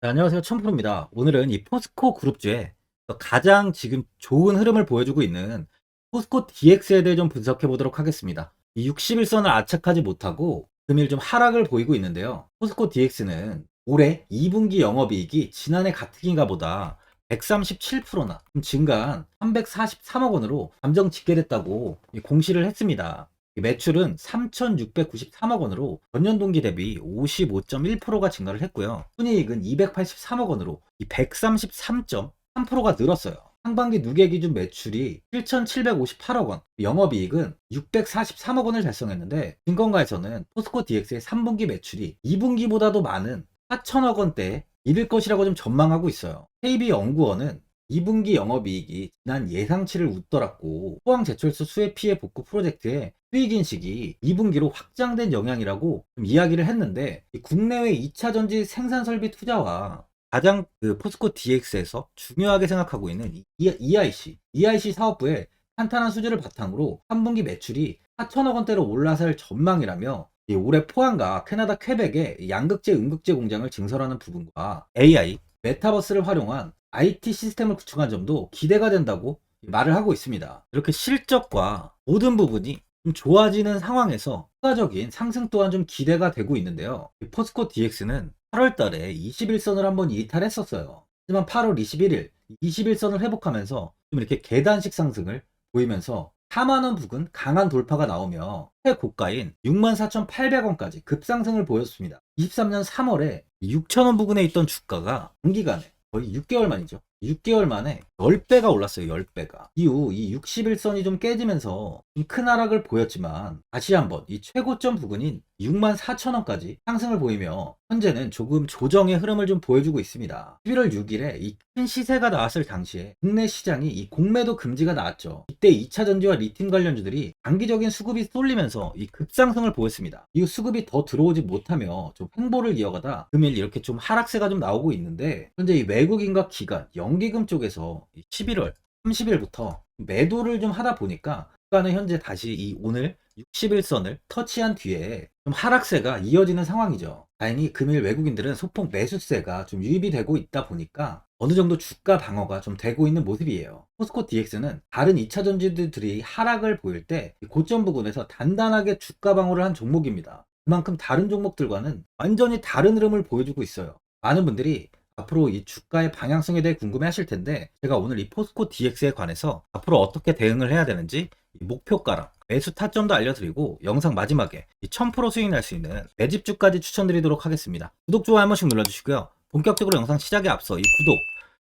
네, 안녕하세요. 천프로입니다. 오늘은 이 포스코 그룹주에 가장 지금 좋은 흐름을 보여주고 있는 포스코 DX에 대해 좀 분석해 보도록 하겠습니다. 이 61선을 아착하지 못하고 금일 좀 하락을 보이고 있는데요. 포스코 DX는 올해 2분기 영업이익이 지난해 같은 기간보다 137%나 증가한 343억 원으로 감정 집계됐다고 공시를 했습니다. 이 매출은 3,693억 원으로 전년 동기 대비 55.1%가 증가를 했고요. 순이익은 283억 원으로 133.3%가 늘었어요. 상반기 누계 기준 매출이 7,758억 원, 영업이익은 643억 원을 달성했는데 증권가에서는 포스코 DX의 3분기 매출이 2분기보다도 많은 4천억 원대에 이를 것이라고 좀 전망하고 있어요. KB연구원은 2분기 영업이익이 지난 예상치를 웃돌았고. 포항제철소 수해 피해 복구 프로젝트의 수익 인식이 2분기로 확장된 영향이라고 좀 이야기를 했는데 이 국내외 2차 전지 생산 설비 투자와 가장 그 포스코 DX에서 중요하게 생각하고 있는 이- EIC, EIC 사업부의 탄탄한 수주를 바탕으로 3분기 매출이 4천억 원대로 올라설 전망이라며 이 올해 포항과 캐나다 퀘벡의 양극재 음극재 공장을 증설하는 부분과 AI, 메타버스를 활용한 IT 시스템을 구축한 점도 기대가 된다고 말을 하고 있습니다. 이렇게 실적과 모든 부분이 좀 좋아지는 상황에서 추가적인 상승 또한 좀 기대가 되고 있는데요. 이 포스코 DX는 8월 달에 21선을 한번 이탈했었어요. 하지만 8월 21일 21선을 회복하면서 좀 이렇게 계단식 상승을 보이면서 4만원 부근 강한 돌파가 나오며 최고가인 64,800원까지 급상승을 보였습니다. 23년 3월에 6천원 부근에 있던 주가가 단기간에 거의 6개월 만이죠. 6개월 만에 10배가 올랐어요. 10배가. 이후 이 61선이 좀 깨지면서 좀 큰 하락을 보였지만 다시 한번 이 최고점 부근인 64,000원까지 상승을 보이며 현재는 조금 조정의 흐름을 좀 보여주고 있습니다. 11월 6일에 이 큰 시세가 나왔을 당시에 국내 시장이 이 공매도 금지가 나왔죠. 이때 2차 전지와 리튬 관련주들이 단기적인 수급이 쏠리면서 이 급상승을 보였습니다. 이후 수급이 더 들어오지 못하며 좀 횡보를 이어가다 금일 이렇게 좀 하락세가 좀 나오고 있는데 현재 이 외국인과 기관, 연기금 쪽에서 11월 30일부터 매도를 좀 하다 보니까 주가는 현재 다시 이 오늘 61선을 터치한 뒤에 좀 하락세가 이어지는 상황이죠. 다행히 금일 외국인들은 소폭 매수세가 좀 유입이 되고 있다 보니까 어느 정도 주가 방어가 좀 되고 있는 모습이에요. 포스코 DX는 다른 2차 전지들이 하락을 보일 때 고점 부근에서 단단하게 주가 방어를 한 종목입니다. 그만큼 다른 종목들과는 완전히 다른 흐름을 보여주고 있어요. 많은 분들이 앞으로 이 주가의 방향성에 대해 궁금해 하실 텐데 제가 오늘 이 포스코 DX에 관해서 앞으로 어떻게 대응을 해야 되는지 이 목표가랑 매수 타점도 알려드리고 영상 마지막에 이1000% 수익 날 수 있는 매집주까지 추천드리도록 하겠습니다. 구독, 좋아요 한 번씩 눌러주시고요. 본격적으로 영상 시작에 앞서 이 구독,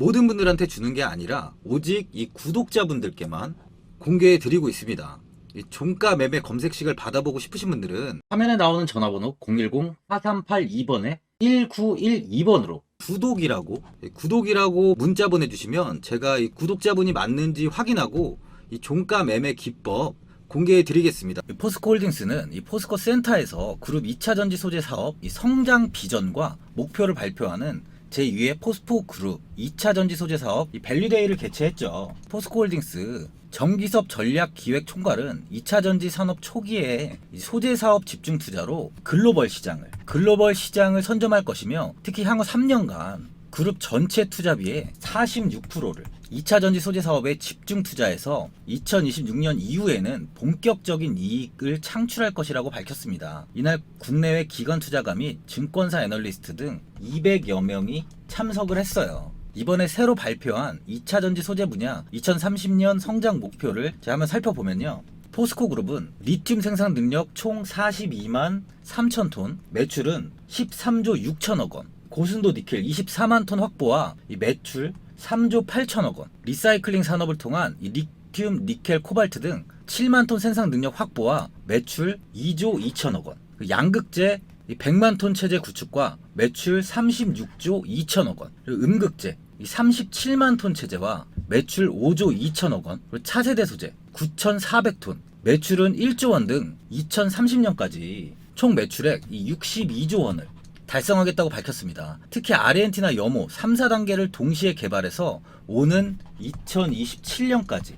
모든 분들한테 주는 게 아니라 오직 이 구독자분들께만 공개해 드리고 있습니다. 이 종가 매매 검색식을 받아보고 싶으신 분들은 화면에 나오는 전화번호 010-4382번에 1912번으로 구독이라고 예, 구독이라고 문자 보내주시면 제가 이 구독자분이 맞는지 확인하고 이 종가 매매 기법 공개해 드리겠습니다. 포스코 홀딩스는 이 포스코 센터에서 그룹 2차 전지 소재 사업 이 성장 비전과 목표를 발표하는 제2회 포스코 그룹 2차 전지 소재 사업 이 밸류데이를 개최했죠. 포스코 홀딩스 정기섭 전략 기획 총괄은 2차 전지 산업 초기에 이 소재 사업 집중 투자로 글로벌 시장을 글로벌 시장을 선점할 것이며 특히 향후 3년간 그룹 전체 투자비의 46%를 2차 전지 소재 사업에 집중 투자해서 2026년 이후에는 본격적인 이익을 창출할 것이라고 밝혔습니다. 이날 국내외 기관 투자가 및 증권사 애널리스트 등 200여 명이 참석을 했어요. 이번에 새로 발표한 2차 전지 소재 분야 2030년 성장 목표를 제가 한번 살펴보면요. 포스코 그룹은 리튬 생산 능력 총 42만 3천 톤, 매출은 13조 6천억 원, 고순도 니켈 24만 톤 확보와 이 매출 3조 8천억 원, 리사이클링 산업을 통한 이 리튬, 니켈, 코발트 등 7만 톤 생산 능력 확보와 매출 2조 2천억 원, 그 양극재 이 100만 톤 체제 구축과 매출 36조 2천억 원, 그리고 음극재 이 37만 톤 체제와 매출 5조 2천억 원, 그리고 차세대 소재 9,400톤, 매출은 1조 원 등 2030년까지 총 매출액 이 62조 원을 달성하겠다고 밝혔습니다. 특히 아르헨티나 염호 3, 4단계를 동시에 개발해서 오는 2027년까지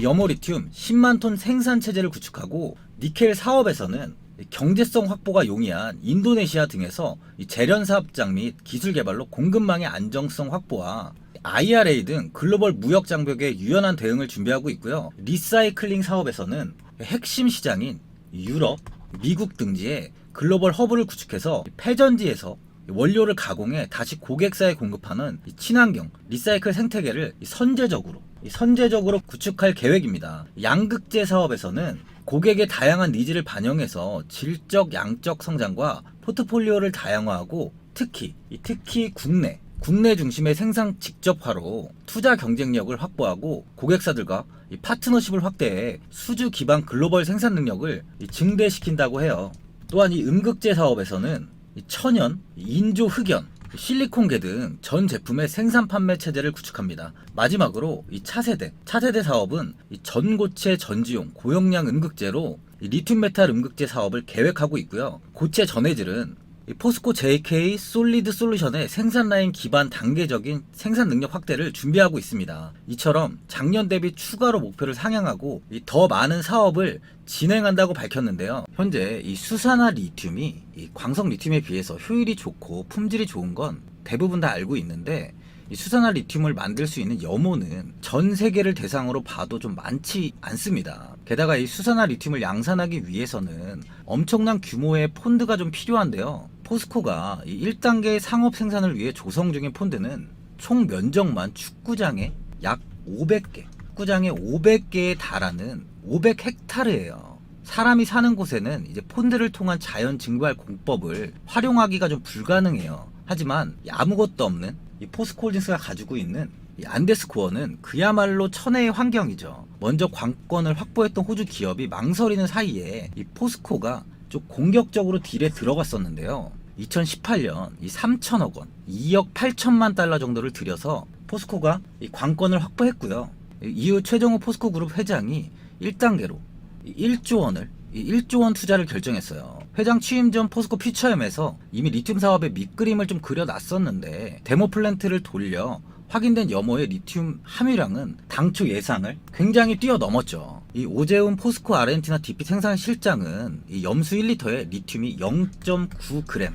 염호 리튬 10만 톤 생산 체제를 구축하고 니켈 사업에서는 경제성 확보가 용이한 인도네시아 등에서 이 재련 사업장 및 기술 개발로 공급망의 안정성 확보와 IRA 등 글로벌 무역 장벽에 유연한 대응을 준비하고 있고요. 리사이클링 사업에서는 핵심 시장인 유럽, 미국 등지에 글로벌 허브를 구축해서 폐전지에서 원료를 가공해 다시 고객사에 공급하는 이 친환경 리사이클 생태계를 이 선제적으로 이 선제적으로 구축할 계획입니다. 양극재 사업에서는 고객의 다양한 니즈를 반영해서 질적 양적 성장과 포트폴리오를 다양화하고 특히 이 특히 국내 국내 중심의 생산 직접화로 투자 경쟁력을 확보하고 고객사들과 이 파트너십을 확대해 수주 기반 글로벌 생산 능력을 이 증대시킨다고 해요. 또한 이 음극재 사업에서는 이 천연, 이 인조 흑연, 실리콘계 등 전 제품의 생산 판매 체제를 구축합니다. 마지막으로 이 차세대, 차세대 사업은 이 전고체 전지용 고용량 음극재로 이 리튬 메탈 음극재 사업을 계획하고 있고요. 고체 전해질은 이 포스코 JK 솔리드 솔루션의 생산 라인 기반 단계적인 생산 능력 확대를 준비하고 있습니다. 이처럼 작년 대비 추가로 목표를 상향하고 이더 많은 사업을 진행한다고 밝혔는데요. 현재 이 수산화 리튬이 이 광석 리튬에 비해서 효율이 좋고 품질이 좋은 건 대부분 다 알고 있는데 이 수산화 리튬을 만들 수 있는 염호는 전 세계를 대상으로 봐도 좀 많지 않습니다. 게다가 이 수산화 리튬을 양산하기 위해서는 엄청난 규모의 폰드가 좀 필요한데요. 포스코가 이 1단계 상업 생산을 위해 조성 중인 폰드는 총 면적만 축구장에 약 500개, 축구장에 500개에 달하는 500헥타르예요. 사람이 사는 곳에는 이제 폰드를 통한 자연 증발 공법을 활용하기가 좀 불가능해요. 하지만 이 아무것도 없는 이 포스코홀딩스가 가지고 있는 이 안데스코어는 그야말로 천혜의 환경이죠. 먼저 관건을 확보했던 호주 기업이 망설이는 사이에 이 포스코가 좀 공격적으로 딜에 들어갔었는데요. 2018년 이 3천억 원, 2억 8천만 달러 정도를 들여서 포스코가 이 관건을 확보했고요. 이후 최정호 포스코 그룹 회장이 1단계로 1조 원을 이 1조 원 투자를 결정했어요. 회장 취임 전 포스코 퓨처엠에서 이미 리튬 사업의 밑그림을 좀 그려놨었는데 데모 플랜트를 돌려 확인된 염호의 리튬 함유량은 당초 예상을 굉장히 뛰어넘었죠. 이 오재훈 포스코 아르헨티나 DP 생산 실장은 이 염수 1리터에 리튬이 0.9g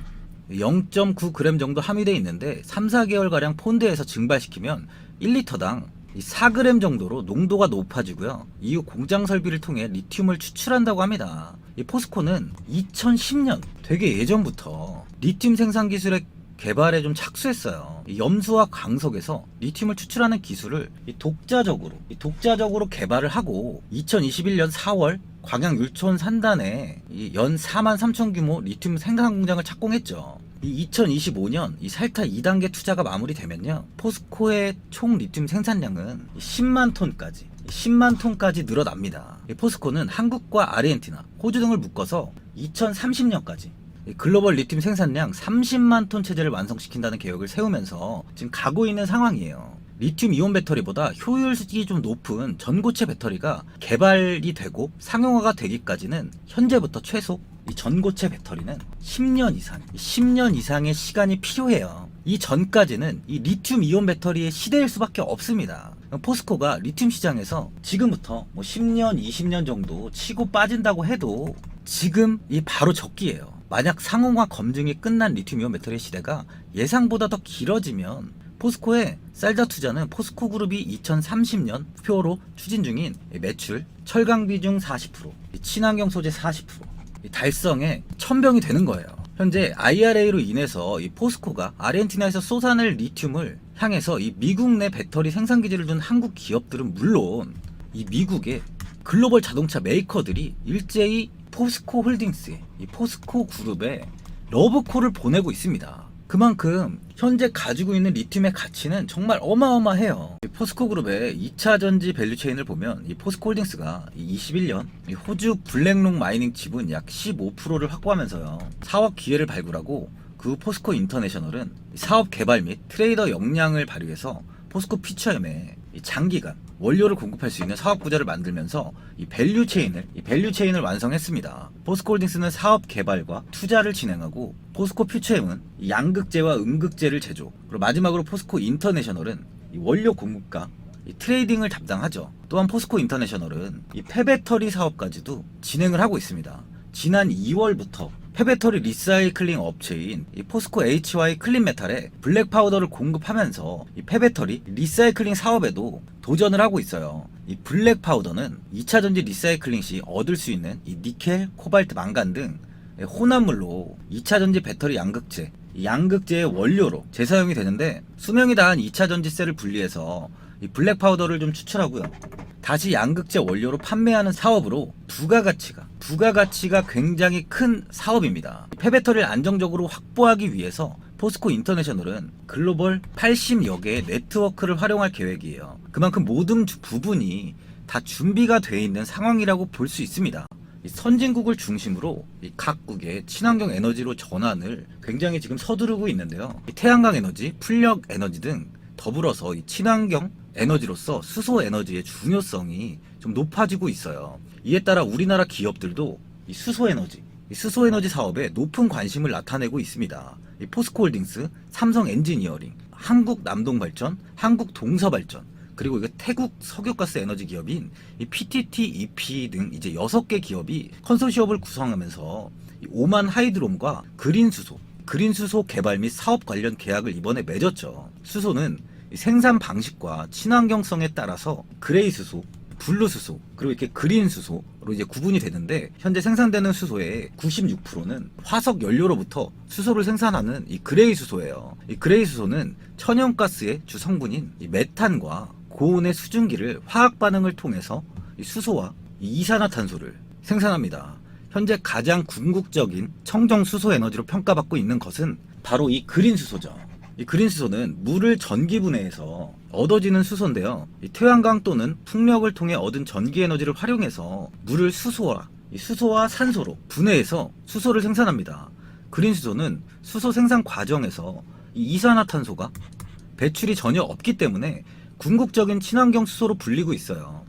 0.9g 정도 함유되어 있는데 3, 4개월 가량 폰드에서 증발시키면 1리터당 이 4g 정도로 농도가 높아지고요. 이후 공장 설비를 통해 리튬을 추출한다고 합니다. 이 포스코는 2010년 되게 예전부터 리튬 생산 기술의 개발에 좀 착수했어요. 이 염수와 강석에서 리튬을 추출하는 기술을 이 독자적으로 이 독자적으로 개발을 하고 2021년 4월 광양 율촌 산단에 이연 4만 3천 규모 리튬 생산 공장을 착공했죠. 이 2025년 이 살타 2단계 투자가 마무리되면요. 포스코의 총 리튬 생산량은 10만 톤까지 10만 톤까지 늘어납니다. 이 포스코는 한국과 아르헨티나, 호주 등을 묶어서 2030년까지 글로벌 리튬 생산량 30만 톤 체제를 완성시킨다는 계획을 세우면서 지금 가고 있는 상황이에요. 리튬 이온 배터리보다 효율이 좀 높은 전고체 배터리가 개발이 되고 상용화가 되기까지는 현재부터 최소 이 전고체 배터리는 10년 이상, 10년 이상의 시간이 필요해요. 이 전까지는 이 리튬 이온 배터리의 시대일 수밖에 없습니다. 포스코가 리튬 시장에서 지금부터 뭐 10년, 20년 정도 치고 빠진다고 해도 지금 이 바로 적기예요. 만약 상용화 검증이 끝난 리튬 이온 배터리 시대가 예상보다 더 길어지면 포스코의 쌀자 투자는 포스코 그룹이 2030년 표로 추진 중인 매출, 철강 비중 40%, 친환경 소재 40%, 달성에 천병이 되는 거예요. 현재 IRA로 인해서 이 포스코가 아르헨티나에서 쏟아낼 리튬을 향해서 이 미국 내 배터리 생산 기지를 둔 한국 기업들은 물론 이 미국의 글로벌 자동차 메이커들이 일제히 포스코 홀딩스에 이 포스코 그룹에 러브콜을 보내고 있습니다. 그만큼 현재 가지고 있는 리튬의 가치는 정말 어마어마해요. 이 포스코 그룹의 2차 전지 밸류체인을 보면 이 포스코 홀딩스가 21년 이 호주 블랙록 마이닝 지분 약 15%를 확보하면서요. 사업 기회를 발굴하고 그 포스코 인터내셔널은 사업 개발 및 트레이더 역량을 발휘해서 포스코 피처엠에 이 장기간 원료를 공급할 수 있는 사업 구조를 만들면서 이 밸류 체인을 이 밸류 체인을 완성했습니다. 포스코홀딩스는 사업 개발과 투자를 진행하고 포스코 퓨처엠은 이 양극재와 음극재를 제조. 그리고 마지막으로 포스코 인터내셔널은 이 원료 공급과 이 트레이딩을 담당하죠. 또한 포스코 인터내셔널은 이 폐배터리 사업까지도 진행을 하고 있습니다. 지난 2월부터 폐배터리 리사이클링 업체인 이 포스코 HY 클린메탈에 블랙 파우더를 공급하면서 이 폐배터리 리사이클링 사업에도 도전을 하고 있어요. 이 블랙 파우더는 2차 전지 리사이클링 시 얻을 수 있는 이 니켈, 코발트, 망간 등 혼합물로 2차 전지 배터리 양극재, 이 양극재의 원료로 재사용이 되는데 수명이 다한 2차 전지 셀을 분리해서 이 블랙 파우더를 좀 추출하고요. 다시 양극재 원료로 판매하는 사업으로 부가가치가 부가가치가 굉장히 큰 사업입니다. 폐배터리를 안정적으로 확보하기 위해서 포스코 인터내셔널은 글로벌 80여 개의 네트워크를 활용할 계획이에요. 그만큼 모든 주- 부분이 다 준비가 돼 있는 상황이라고 볼 수 있습니다. 이 선진국을 중심으로 이 각국의 친환경 에너지로 전환을 굉장히 지금 서두르고 있는데요. 이 태양광 에너지, 풍력 에너지 등 더불어서 이 친환경 에너지로서 수소 에너지의 중요성이 좀 높아지고 있어요. 이에 따라 우리나라 기업들도 이 수소 에너지, 이 수소 에너지 사업에 높은 관심을 나타내고 있습니다. 이 포스코홀딩스, 삼성 엔지니어링, 한국 남동발전, 한국 동서발전, 그리고 이거 태국 석유가스 에너지 기업인 이 PTT, EP 등 이제 6개 기업이 컨소시엄을 구성하면서 이 오만 하이드롬과 그린 수소, 그린 수소 개발 및 사업 관련 계약을 이번에 맺었죠. 수소는 이 생산 방식과 친환경성에 따라서 그레이 수소, 블루 수소, 그리고 이렇게 그린 수소로 이제 구분이 되는데 현재 생산되는 수소의 96%는 화석 연료로부터 수소를 생산하는 이 그레이 수소예요. 이 그레이 수소는 천연가스의 주 성분인 이 메탄과 고온의 수증기를 화학 반응을 통해서 이 수소와 이 이산화탄소를 생산합니다. 현재 가장 궁극적인 청정 수소 에너지로 평가받고 있는 것은 바로 이 그린 수소죠. 이 그린 수소는 물을 전기 분해해서 얻어지는 수소인데요. 이 태양광 또는 풍력을 통해 얻은 전기 에너지를 활용해서 물을 수소와 이 수소와 산소로 분해해서 수소를 생산합니다. 그린 수소는 수소 생산 과정에서 이 이산화탄소가 배출이 전혀 없기 때문에 궁극적인 친환경 수소로 불리고 있어요.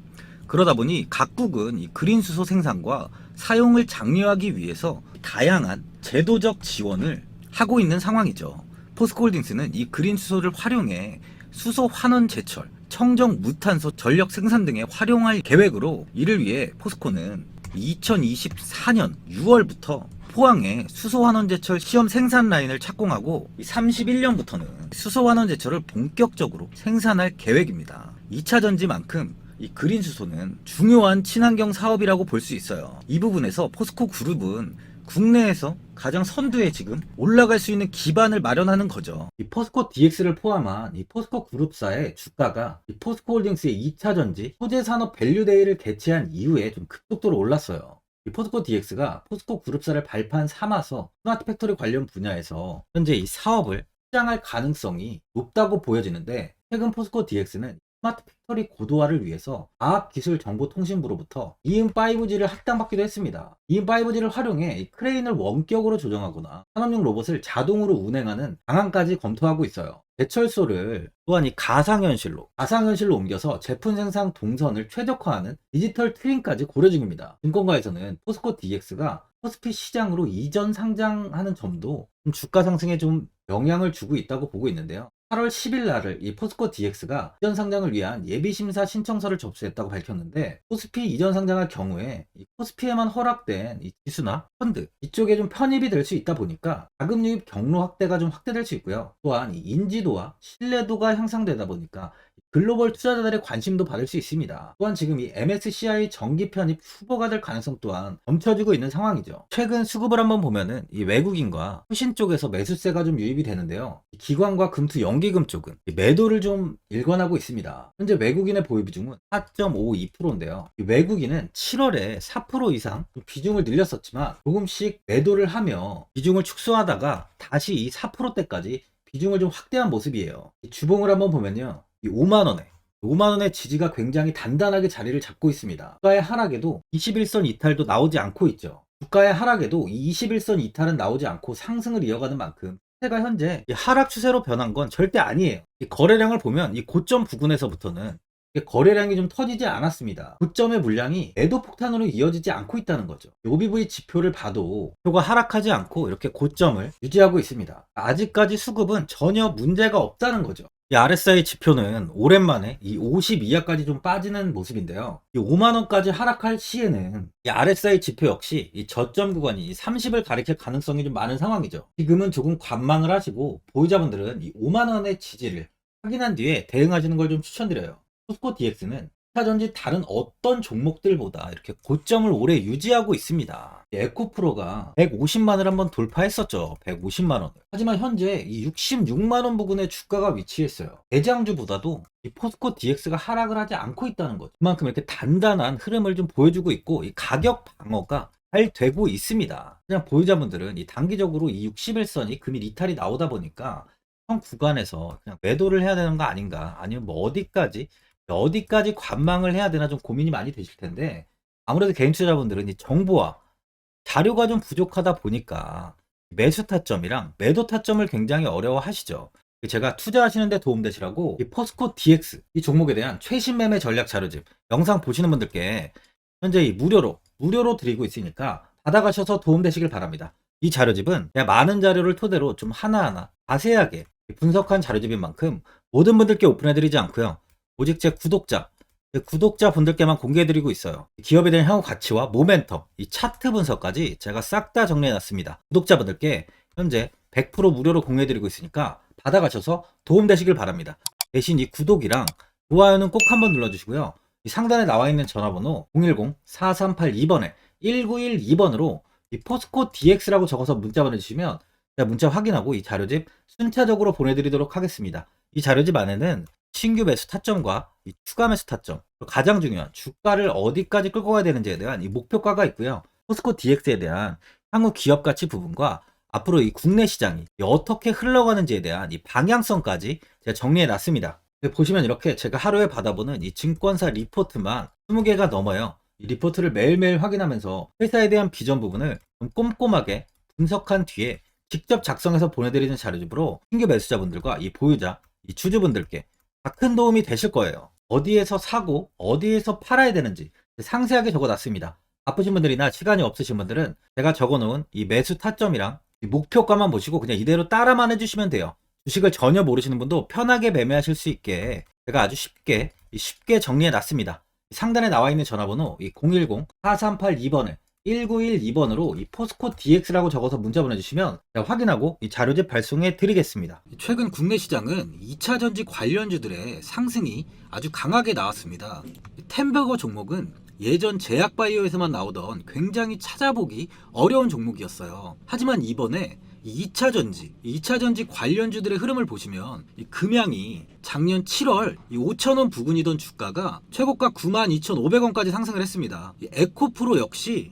그러다 보니 각국은 이 그린 수소 생산과 사용을 장려하기 위해서 다양한 제도적 지원을 하고 있는 상황이죠. 포스코홀딩스는 이 그린 수소를 활용해 수소 환원 제철, 청정 무탄소 전력 생산 등에 활용할 계획으로 이를 위해 포스코는 2024년 6월부터 포항에 수소환원제철 시험 생산 라인을 착공하고 31년부터는 수소환원제철을 본격적으로 생산할 계획입니다. 2차 전지만큼 이 그린 수소는 중요한 친환경 사업이라고 볼 수 있어요. 이 부분에서 포스코 그룹은 국내에서 가장 선두에 지금 올라갈 수 있는 기반을 마련하는 거죠. 이 포스코 DX를 포함한 이 포스코 그룹사의 주가가 이 포스코 홀딩스의 2차 전지 소재 산업 밸류데이를 개최한 이후에 좀 급속도로 올랐어요. 이 포스코 DX가 포스코 그룹사를 발판 삼아서 스마트 팩토리 관련 분야에서 현재 이 사업을 시장할 가능성이 높다고 보여지는데 최근 포스코 DX는 스마트 팩토리 고도화를 위해서 과학기술정보통신부로부터 이음 5G를 할당받기도 했습니다. 이음 5G를 활용해 이 크레인을 원격으로 조정하거나 산업용 로봇을 자동으로 운행하는 방안까지 검토하고 있어요. 제철소를 또한 이 가상현실로 가상현실로 옮겨서 제품 생산 동선을 최적화하는 디지털 트윈까지 고려 중입니다. 증권가에서는 포스코 DX가 코스피 시장으로 이전 상장하는 점도 좀 주가 상승에 좀 영향을 주고 있다고 보고 있는데요. 8월 10일 날을 이 포스코 DX가 이전 상장을 위한 예비 심사 신청서를 접수했다고 밝혔는데 코스피 이전 상장할 경우에 이 코스피에만 허락된 이 지수나 펀드 이쪽에 좀 편입이 될 수 있다 보니까 자금 유입 경로 확대가 좀 확대될 수 있고요. 또한 이 인지도와 신뢰도가 향상되다 보니까 글로벌 투자자들의 관심도 받을 수 있습니다. 또한 지금 이 MSCI 정기 편입 후보가 될 가능성 또한 점쳐지고 있는 상황이죠. 최근 수급을 한번 보면은 이 외국인과 후신 쪽에서 매수세가 좀 유입이 되는데요. 이 기관과 금투 연기금 쪽은 이 매도를 좀 일관하고 있습니다. 현재 외국인의 보유 비중은 4.52%인데요. 이 외국인은 7월에 4% 이상 좀 비중을 늘렸었지만 조금씩 매도를 하며 비중을 축소하다가 다시 이 4%대까지 비중을 좀 확대한 모습이에요. 이 주봉을 한번 보면요. 이 5만 원에 5만 원의 지지가 굉장히 단단하게 자리를 잡고 있습니다. 주가의 하락에도 21선 이탈도 나오지 않고 있죠. 주가의 하락에도 이 21선 이탈은 나오지 않고 상승을 이어가는 만큼 추세가 현재 이 하락 추세로 변한 건 절대 아니에요. 이 거래량을 보면 이 고점 부근에서부터는 거래량이 좀 터지지 않았습니다. 고점의 물량이 매도 폭탄으로 이어지지 않고 있다는 거죠. OBV 지표를 봐도 표가 하락하지 않고 이렇게 고점을 유지하고 있습니다. 아직까지 수급은 전혀 문제가 없다는 거죠. 이 RSI 지표는 오랜만에 이 50 이하까지 좀 빠지는 모습인데요. 이 5만원까지 하락할 시에는 이 RSI 지표 역시 이 저점 구간이 30을 가리킬 가능성이 좀 많은 상황이죠. 지금은 조금 관망을 하시고 보유자분들은 이 5만원의 지지를 확인한 뒤에 대응하시는 걸 좀 추천드려요. 포스코 DX는 차전지 다른 어떤 종목들보다 이렇게 고점을 오래 유지하고 있습니다. 에코프로가 150만을 한번 돌파했었죠. 150만원을. 하지만 현재 이 66만원 부근에 주가가 위치했어요. 대장주보다도 이 포스코 DX가 하락을 하지 않고 있다는 거죠. 그만큼 이렇게 단단한 흐름을 좀 보여주고 있고 이 가격 방어가 잘 되고 있습니다. 그냥 보유자분들은 이 단기적으로 이 61선이 금일 이탈이 나오다 보니까 현 구간에서 그냥 매도를 해야 되는 거 아닌가 아니면 뭐 어디까지 어디까지 관망을 해야 되나 좀 고민이 많이 되실 텐데 아무래도 개인 투자자분들은 이 정보와 자료가 좀 부족하다 보니까 매수 타점이랑 매도 타점을 굉장히 어려워 하시죠. 제가 투자하시는데 도움되시라고 이 포스코 DX 이 종목에 대한 최신 매매 전략 자료집 영상 보시는 분들께 현재 이 무료로 무료로 드리고 있으니까 받아가셔서 도움되시길 바랍니다. 이 자료집은 많은 자료를 토대로 좀 하나하나 자세하게 분석한 자료집인 만큼 모든 분들께 오픈해드리지 않고요. 오직 제 구독자, 제 구독자 분들께만 공개해드리고 있어요. 기업에 대한 향후 가치와 모멘텀, 이 차트 분석까지 제가 싹 다 정리해놨습니다. 구독자분들께 현재 100% 무료로 공유해드리고 있으니까 받아가셔서 도움되시길 바랍니다. 대신 이 구독이랑 좋아요는 꼭 한번 눌러주시고요. 이 상단에 나와 있는 전화번호 010-4382번에 1912번으로 이 포스코 DX라고 적어서 문자 보내주시면 문자 확인하고 이 자료집 순차적으로 보내드리도록 하겠습니다. 이 자료집 안에는 신규 매수 타점과 이 추가 매수 타점, 가장 중요한 주가를 어디까지 끌고 가야 되는지에 대한 이 목표가가 있고요. 포스코 DX에 대한 향후 기업 가치 부분과 앞으로 이 국내 시장이 어떻게 흘러가는지에 대한 이 방향성까지 제가 정리해 놨습니다. 보시면 이렇게 제가 하루에 받아보는 이 증권사 리포트만 20개가 넘어요. 이 리포트를 매일매일 확인하면서 회사에 대한 비전 부분을 좀 꼼꼼하게 분석한 뒤에 직접 작성해서 보내드리는 자료집으로 신규 매수자분들과 이 보유자, 이 주주분들께 다 큰 도움이 되실 거예요. 어디에서 사고, 어디에서 팔아야 되는지 상세하게 적어놨습니다. 바쁘신 분들이나 시간이 없으신 분들은 제가 적어놓은 이 매수 타점이랑 이 목표가만 보시고 그냥 이대로 따라만 해주시면 돼요. 주식을 전혀 모르시는 분도 편하게 매매하실 수 있게 제가 아주 쉽게 쉽게 정리해 놨습니다. 상단에 나와 있는 전화번호 010-4382번에 1912번으로 이 포스코 DX라고 적어서 문자 보내주시면 확인하고 이 자료집 발송해 드리겠습니다. 최근 국내 시장은 2차 전지 관련주들의 상승이 아주 강하게 나왔습니다. 템버거 종목은 예전 제약바이오에서만 나오던 굉장히 찾아보기 어려운 종목이었어요. 하지만 이번에 2차 전지, 2차 전지 관련주들의 흐름을 보시면 이 금양이 작년 7월 5천원 부근이던 주가가 최고가 92,500원까지 상승을 했습니다. 이 에코프로 역시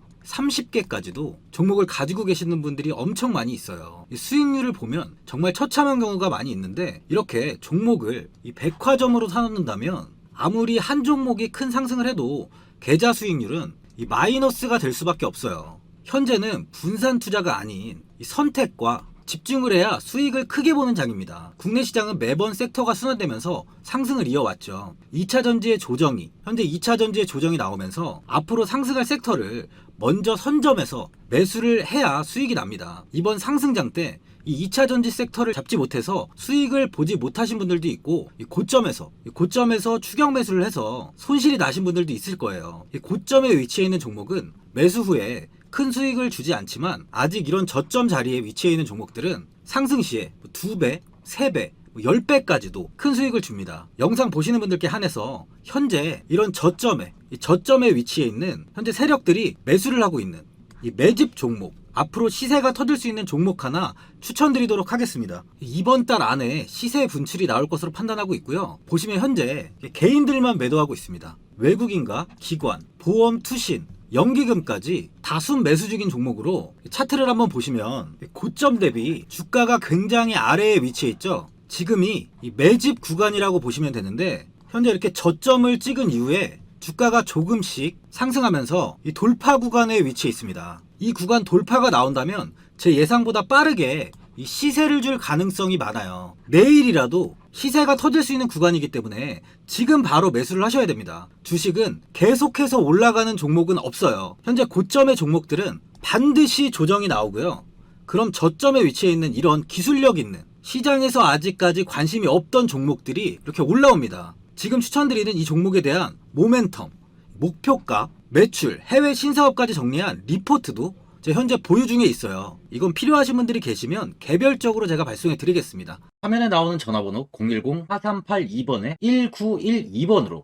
30개까지도 종목을 가지고 계시는 분들이 엄청 많이 있어요. 이 수익률을 보면 정말 처참한 경우가 많이 있는데 이렇게 종목을 이 백화점으로 사놓는다면 아무리 한 종목이 큰 상승을 해도 계좌 수익률은 이 마이너스가 될 수밖에 없어요. 현재는 분산 투자가 아닌 이 선택과 집중을 해야 수익을 크게 보는 장입니다. 국내 시장은 매번 섹터가 순환되면서 상승을 이어왔죠. 2차 전지의 조정이, 현재 2차 전지의 조정이 나오면서 앞으로 상승할 섹터를 먼저 선점해서 매수를 해야 수익이 납니다. 이번 상승장 때 이 2차 전지 섹터를 잡지 못해서 수익을 보지 못하신 분들도 있고 이 고점에서 이 고점에서 추격 매수를 해서 손실이 나신 분들도 있을 거예요. 이 고점에 위치해 있는 종목은 매수 후에 큰 수익을 주지 않지만 아직 이런 저점 자리에 위치해 있는 종목들은 상승 시에 2배, 3배, 10배까지도 큰 수익을 줍니다. 영상 보시는 분들께 한해서 현재 이런 저점에 이 저점에 위치해 있는 현재 세력들이 매수를 하고 있는 이 매집 종목 앞으로 시세가 터질 수 있는 종목 하나 추천드리도록 하겠습니다. 이번 달 안에 시세 분출이 나올 것으로 판단하고 있고요. 보시면 현재 개인들만 매도하고 있습니다. 외국인과 기관, 보험, 투신, 연기금까지 다순 매수 중인 종목으로 차트를 한번 보시면 고점 대비 주가가 굉장히 아래에 위치해 있죠. 지금이 이 매집 구간이라고 보시면 되는데 현재 이렇게 저점을 찍은 이후에 주가가 조금씩 상승하면서 이 돌파 구간에 위치해 있습니다. 이 구간 돌파가 나온다면 제 예상보다 빠르게 이 시세를 줄 가능성이 많아요. 내일이라도 시세가 터질 수 있는 구간이기 때문에 지금 바로 매수를 하셔야 됩니다. 주식은 계속해서 올라가는 종목은 없어요. 현재 고점의 종목들은 반드시 조정이 나오고요. 그럼 저점에 위치해 있는 이런 기술력 있는 시장에서 아직까지 관심이 없던 종목들이 이렇게 올라옵니다. 지금 추천드리는 이 종목에 대한 모멘텀, 목표가, 매출, 해외 신사업까지 정리한 리포트도 제 현재 보유 중에 있어요. 이건 필요하신 분들이 계시면 개별적으로 제가 발송해 드리겠습니다. 화면에 나오는 전화번호 010-4382번에 1912번으로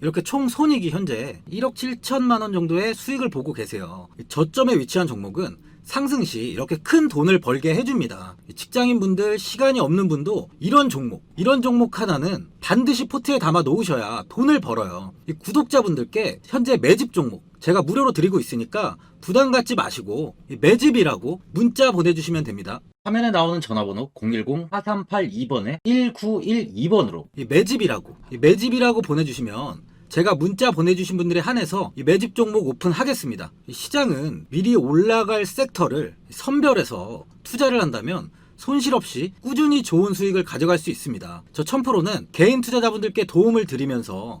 이렇게 총 손익이 현재 1억 7천만 원 정도의 수익을 보고 계세요. 저점에 위치한 종목은 상승 시 이렇게 큰 돈을 벌게 해줍니다. 직장인 분들, 시간이 없는 분도 이런 종목, 이런 종목 하나는 반드시 포트에 담아 놓으셔야 돈을 벌어요. 이 구독자분들께 현재 매집 종목 제가 무료로 드리고 있으니까 부담 갖지 마시고 이 매집이라고 문자 보내주시면 됩니다. 화면에 나오는 전화번호 010-4382번에 1912번으로 이 매집이라고 이 매집이라고 보내주시면 제가 문자 보내주신 분들에 한해서 이 매집 종목 오픈하겠습니다. 이 시장은 미리 올라갈 섹터를 선별해서 투자를 한다면 손실 없이 꾸준히 좋은 수익을 가져갈 수 있습니다. 저 1000%는 개인 투자자분들께 도움을 드리면서